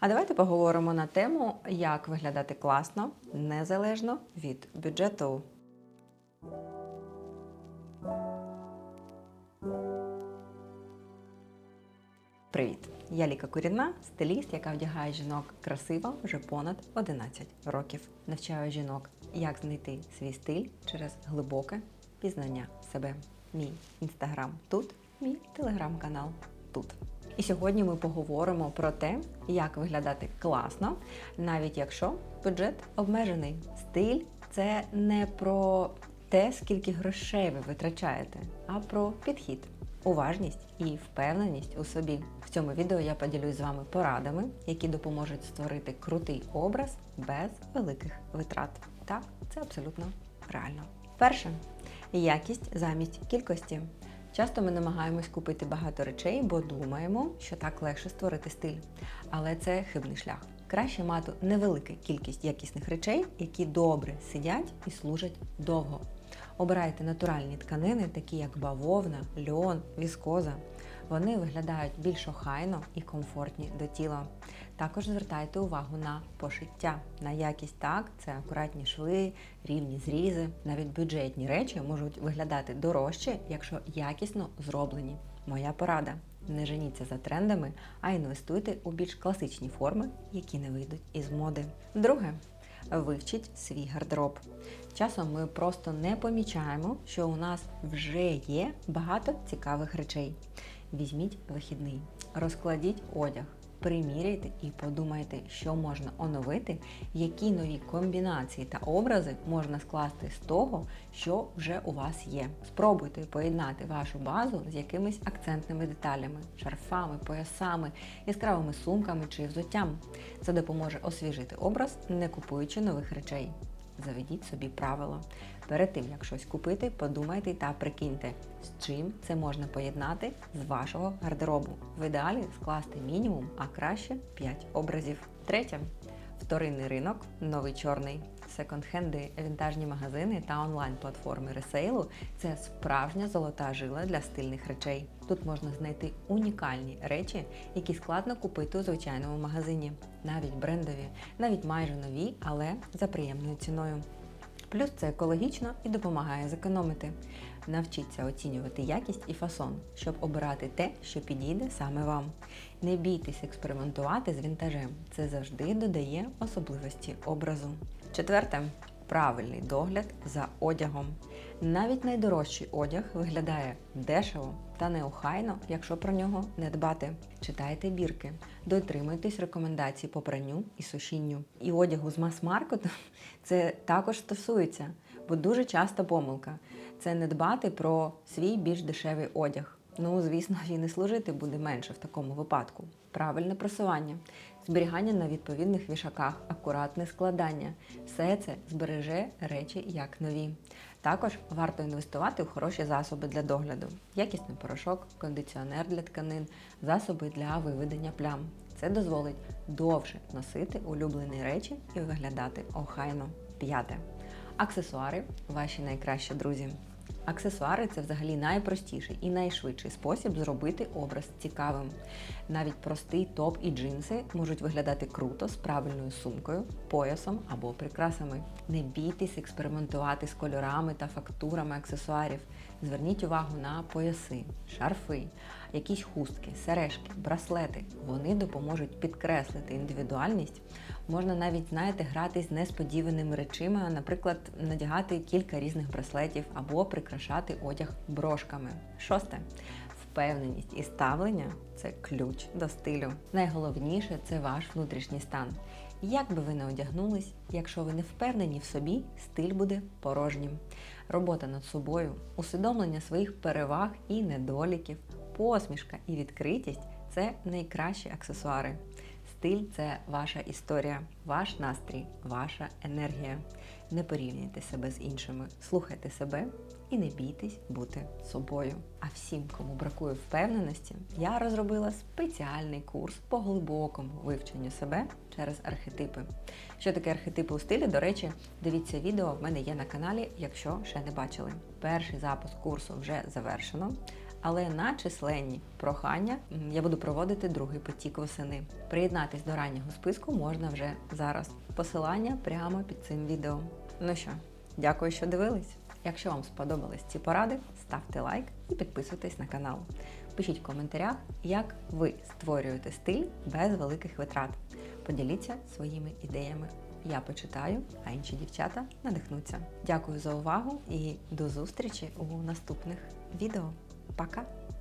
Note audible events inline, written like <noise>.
А давайте поговоримо на тему, як виглядати класно, незалежно від бюджету. Привіт! Я Ліка Курінна, стиліст, яка вдягає жінок красиво вже понад 11 років. Навчаю жінок, як знайти свій стиль через глибоке пізнання себе. Мій інстаграм тут, мій телеграм-канал тут. І сьогодні ми поговоримо про те, як виглядати класно, навіть якщо бюджет обмежений. Стиль це не про те, скільки грошей ви витрачаєте, а про підхід, уважність і впевненість у собі. В цьому відео я поділюсь з вами порадами, які допоможуть створити крутий образ без великих витрат. Так, це абсолютно реально. Перше якість замість кількості. Часто ми намагаємось купити багато речей, бо думаємо, що так легше створити стиль. Але це хибний шлях. Краще мати невелику кількість якісних речей, які добре сидять і служать довго. Обирайте натуральні тканини, такі як бавовна, льон, віскоза. Вони виглядають більш охайно і комфортні до тіла. Також звертайте увагу на пошиття, на якість так, це акуратні шви, рівні зрізи. Навіть бюджетні речі можуть виглядати дорожче, якщо якісно зроблені. Моя порада. Не женіться за трендами, а інвестуйте у більш класичні форми, які не вийдуть із моди. Друге, вивчіть свій гардероб. Часом ми просто не помічаємо, що у нас вже є багато цікавих речей. Візьміть вихідний, розкладіть одяг, приміряйте і подумайте, що можна оновити, які нові комбінації та образи можна скласти з того, що вже у вас є. Спробуйте поєднати вашу базу з якимись акцентними деталями, шарфами, поясами, яскравими сумками чи взуттям. Це допоможе освіжити образ, не купуючи нових речей. Заведіть собі правило. Перед тим, як щось купити, подумайте та прикиньте, з чим це можна поєднати з вашого гардеробу. В ідеалі скласти мінімум, а краще 5 образів. Третє вторинний ринок, новий чорний. Секонд-хенди, вінтажні магазини та онлайн-платформи ресейлу це справжня золота жила для стильних речей. Тут можна знайти унікальні речі, які складно купити у звичайному магазині, навіть брендові, навіть майже нові, але за приємною ціною. Плюс це екологічно і допомагає зекономити. Навчіться оцінювати якість і фасон, щоб обирати те, що підійде саме вам. Не бійтесь експериментувати з вінтажем. Це завжди додає особливості образу. Четверте правильний догляд за одягом. Навіть найдорожчий одяг виглядає дешево та неохайно, якщо про нього не дбати. Читайте бірки, дотримуйтесь рекомендацій по пранню і сушінню. І одягу з мас-маркету <laughs> це також стосується, бо дуже часто помилка це не дбати про свій більш дешевий одяг. Ну, звісно, і служити буде менше в такому випадку. Правильне просування, зберігання на відповідних вішаках, акуратне складання. Все це збереже речі як нові. Також варто інвестувати в хороші засоби для догляду, якісний порошок, кондиціонер для тканин, засоби для виведення плям. Це дозволить довше носити улюблені речі і виглядати охайно. П'яте. Аксесуари ваші найкращі друзі. Аксесуари це взагалі найпростіший і найшвидший спосіб зробити образ цікавим. Навіть простий топ і джинси можуть виглядати круто з правильною сумкою, поясом або прикрасами. Не бійтесь експериментувати з кольорами та фактурами аксесуарів. Зверніть увагу на пояси, шарфи, якісь хустки, сережки, браслети. Вони допоможуть підкреслити індивідуальність. Можна навіть, знаєте, грати з несподіваними речима, наприклад, надягати кілька різних браслетів або прикрашати одяг брошками. Шосте. Впевненість і ставлення це ключ до стилю. Найголовніше це ваш внутрішній стан. Як би ви не одягнулись, якщо ви не впевнені в собі, стиль буде порожнім. Робота над собою, усвідомлення своїх переваг і недоліків, посмішка і відкритість це найкращі аксесуари. Стиль це ваша історія, ваш настрій, ваша енергія. Не порівнюйте себе з іншими, слухайте себе і не бійтесь бути собою. А всім, кому бракує впевненості, я розробила спеціальний курс по глибокому вивченню себе через архетипи. Що таке архетипи у стилі? До речі, дивіться відео в мене є на каналі, якщо ще не бачили. Перший запуск курсу вже завершено. Але на численні прохання я буду проводити другий потік восени. Приєднатись до раннього списку можна вже зараз. Посилання прямо під цим відео. Ну що, дякую, що дивились. Якщо вам сподобались ці поради, ставте лайк і підписуйтесь на канал. Пишіть в коментарях, як ви створюєте стиль без великих витрат. Поділіться своїми ідеями. Я почитаю, а інші дівчата надихнуться. Дякую за увагу і до зустрічі у наступних відео. Пока!